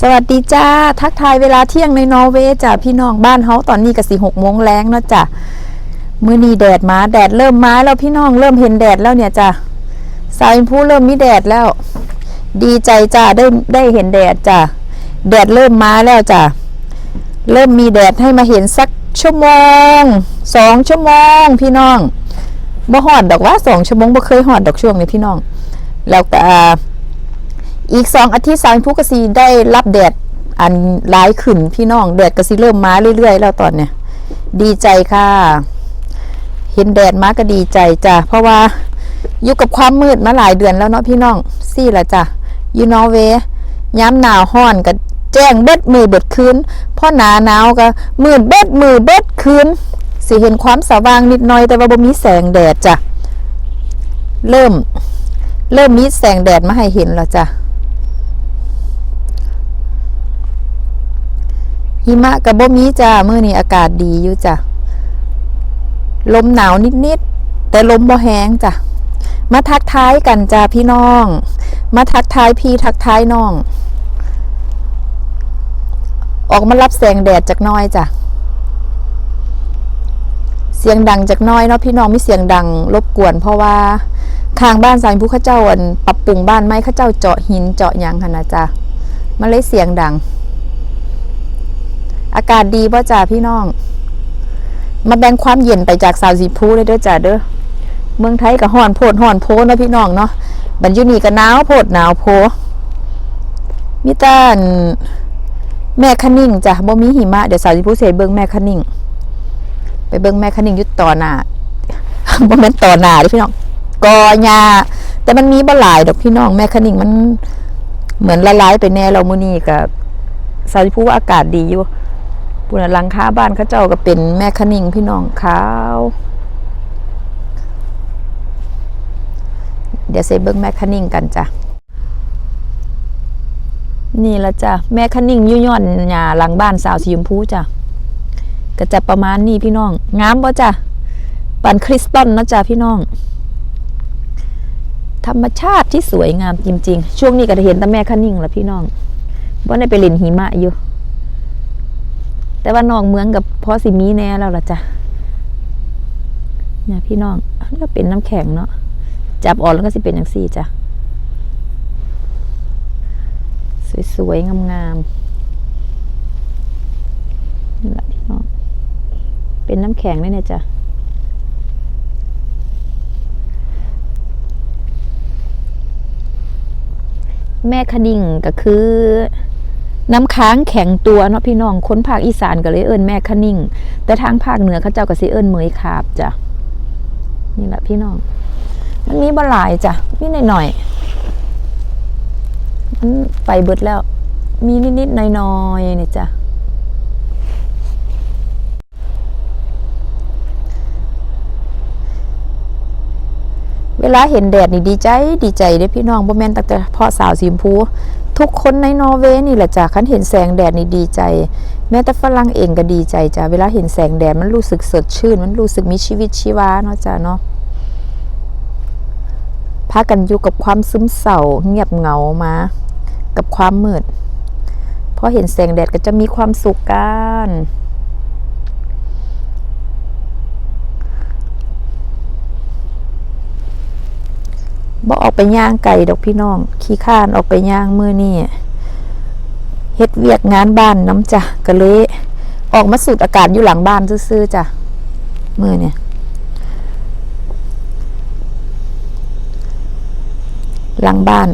สวัสดีจ้า ทักทายเวลาเที่ยงในนอร์เวย์จ้ะพี่น้องบ้านเฮาตอนนี้ก็สี่หกโมงแรงเนาะจ้ะมื้อนี้แดดมาแดดเริ่มมาแล้วพี่น้องเริ่มเห็นแดดแล้วเนี่ยจ้ะสาวอินพูเริ่มมีแดดแล้ว ดีใจจ้าได้ได้เห็นแดดจ้ะแดดเริ่มมาแล้วจ้ะเริ่มมีแดดให้มาเห็นสักชั่วโมงสองชั่วโมง พี่น้องบ่หอดดอกว่าสองชั่วโมงบ่เคยหอดดอกช่วงนี้พี่น้อง แล้วก็ อีกสองอาทิตย์สามผู้กสีได้รับแดดอันร้ายขึ้นพี่น้องแดดกระสีเริ่มมาเรื่อยๆ แล้วตอนเนี้ยดีใจค่ะ เห็นแดดมาก็ดีใจจ้ะเพราะว่าอยู่กับความมืดมาหลายเดือนแล้วเนาะพี่น้องซี่ละจ้ะอยูนอร์เวย์ย้ำหนาวห้อนก็แจ้งเบ็ดมือเบ็ดคืนพ่อหนาหนาวก็มืดเบ็ดมือเบ็ดคืนสิเห็นความสว่างนิดหน่อยแต่ว่าบ่มีแสงแดดจ้ะเริ่ม เริ่มมีแสงแดดมาให้เห็นแล้วจ้ะ หิมะกับบ่มีจ้ามื้อนี้อากาศดีอยู่จ้ะลมหนาวนิดๆแต่ลมบ่แห้งจ้ะมาทักทายกันจ้าพี่น้อง มาทักทายพี่ทักทายน้อง ออกมารับแสงแดดจากน้อยจ้ะเสียงดังจากน้อยเนาะพี่น้องมีเสียงดังรบกวน เพราะว่าข้างบ้านสายผู้ข้าเจ้าอันปรับปรุงบ้านไม้ข้าเจ้าเจาะหินเจาะยังค่ะนะจ้ะมันเลยเสียงดัง อากาศดีป่ะจ้าพี่น้อง มาแบ่งความเย็นไปจากสาวสีพูเลยเด้อจ้าเด้อเมืองไทยกับห่อนโพดห่อนโพนะพี่น้องเนาะบันยูนี่ก็หนาวโพดหนาวโพมีแตานแม่คนิ่งจ้ะบ่มีหิมะเดี๋ยวสาวสีพูเสเบิ่งแม่คนิ่ง ไปเบิ่งแม่คนิ่งยุดต่อหน้าบ่แม่นต่อหน้าด้อพี่น้องกอหญ้าแต่มันมีบ่หลายดอกพี่น้องแม่คนิ่งมันเหมือนละลายไปแน่เรามื้อนี้ก็สาวสีพูว่าอากาศดีอยู่ ปุณหลังคาบ้านเขาเจ้าก็เป็นแม่คณิงพี่น้องเขาเดี๋ยวเซเบิ้งแม่คณิงกันจ้ะนี่ละจ้ะแม่คณิงยุ่ย่อนหญ้าหลังบ้านสาวสีชมพูจ้ะก็จะประมาณนี้พี่น้องงามป่ะจ้ะปันคริสตัลนะจ้ะพี่น้อง ธรรมชาติที่สวยงามจริง ๆ ช่วงนี้ก็จะเห็นแต่แม่คณิงละพี่น้องว่าได้ไปเล่นหิมะอยู่ แต่ว่าน้องเมืองกับพ่อสิมีแน่แล้วล่ะจ้ะเนี่ยพี่น้องมันก็เป็นน้ำแข็งเนาะจับออกแล้วก็สิเป็นอย่างสี่จ้ะสวยๆงามๆนี่แหละพี่น้องเป็นน้ำแข็งด้วยเนี่ยจ้ะแม่คดิ่งก็คือ น้ำค้างแข็งตัวเนาะพี่น้องคนภาคอีสานก็เลยเอิ้นแม่คะนิ่ง แต่ทางภาคเหนือเขาเจ้าก็สิเอิ้นเหมยขาบจ้ะนี่แหละพี่น้อง มันมีบ่หลายจ้ะมีหน่อยๆมันไปเบิดแล้ว มีนิดๆหน่อยๆเนี่ยจ้ะเวลาเห็นแดดนี่ดีใจดีใจเด้พี่น้องบ่แม่นตั้งแต่พ่อสาวสีชมพู ทุกคนในนอร์เวย์นี่แหละจ้ะคันเห็นแสงแดดนี่ดีใจ แม้แต่ฝรั่งเองก็ดีใจจ้ะเวลาเห็นแสงแดดมันรู้สึกสดชื่น มันรู้สึกมีชีวิตชีวาเนาะจ้ะเนาะพากันอยู่กับความซึมเศร้าเงียบเหงามา กับความมืดพอเห็นแสงแดดก็จะมีความสุขกัน บ่ออกไปย่างไก่ดอกพี่น้อง ขี้ข้านออกไปย่างมือนี่เฮ็ดเวียกงานบ้านน้ำจ้ะก็เลยออกมาสูดอากาศอยู่หลังบ้านซื่อๆจ้ะมือเนี่ยหลังบ้าน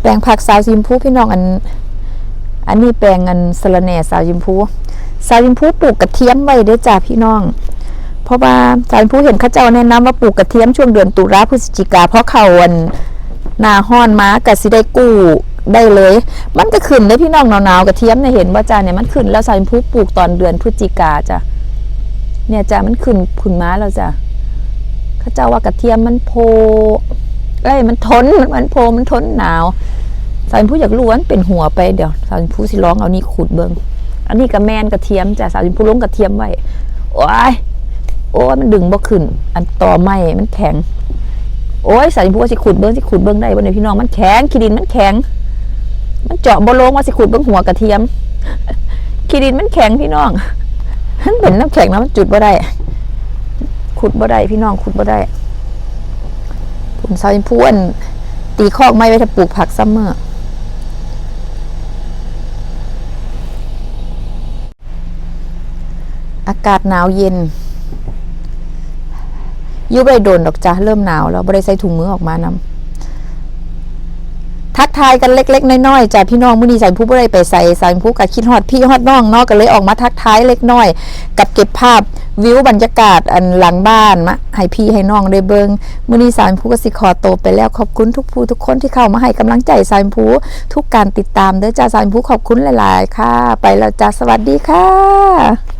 แปลงผักสาวยิมพูพี่น้องอัน อันนี้แปลงอันสะระแหน่สาวยิมพูสาวยิมพูปลูกกระเทียมไว้เด้จ้ะพี่น้อง เพราะว่าสายผู้เห็นข้าเจ้าแนะนำว่าปลูกกระเทียมช่วงเดือนตุลาพฤศจิกาเพราะเขาวันนาห้อนมาก็สิได้กู้ได้เลย มันก็ขึ้นเลยพี่น้องหนาวๆกระเทียมเนี่ยเห็นว่าจ้าเนี่ยมันขึ้นแล้วสายผู้ปลูกตอนเดือนพฤศจิกาจ้ะเนี่ยจ้ะมันขึ้นขึ้นมาแล้วจ้ะข้าเจ้าว่ากระเทียมมันโพเอ้ยมันทนมันมันโพมันทนหนาวสายผู้อยากรู้ว่ามันเป็นหัวไปเดี๋ยวสายผู้สิร้องเอานี่ขุดเบิงอันนี้กระแมนกระเทียมจ้ะสายผู้ลงกระเทียมไว้โอ้ย โอ้ยมันดึงบ่ขึ้น อันต่อไม้มันแข็ง โอ้ยสายพูว่าสิขุดเบิ้งสิขุดเบิ้งได้บ่เนี่ยพี่น้องมันแข็งขี้ดินมันแข็ง มันเจาะบ่ลงว่าสิขุดเบิ่งหัวกระเทียมขี้ดินมันแข็งพี่น้องมันเป็นน้ำแข็งแล้วมันจุดบ่ได้ขุดบ่ได้พี่น้องขุดบ่ได้ผมซอยพูอันตีคอกไม้ไว้ถ้าปลูกผักซัมเมอร์อากาศหนาวเย็น ยุบได้โดนดอกจ้ะเริ่มหนาวแล้วบ่ได้ใส่ถุงมือออกมานำทักทายกันเล็ก ๆ น้อยๆจ้ะพี่น้องมื้อนี้ใส่ผู้บ่ได้ไปใส่ใส่ผู้กับคิดฮอดพี่ฮอดน้องเนาะก็เลยออกมาทักทายเล็กน้อย กับเก็บภาพวิวบรรยากาศอันหลังบ้านมาให้พี่ให้น้องได้เบิงมื้อนี้สายผู้กสิขอโตไปแล้วขอบคุณทุกผู้ทุกคนที่เข้ามาให้กำลังใจสายผู้ทุกการติดตามเด้อจ้าสายผู้ขอบคุณหลาย ๆ ค่ะ ไปแล้วจ้าสวัสดีค่ะ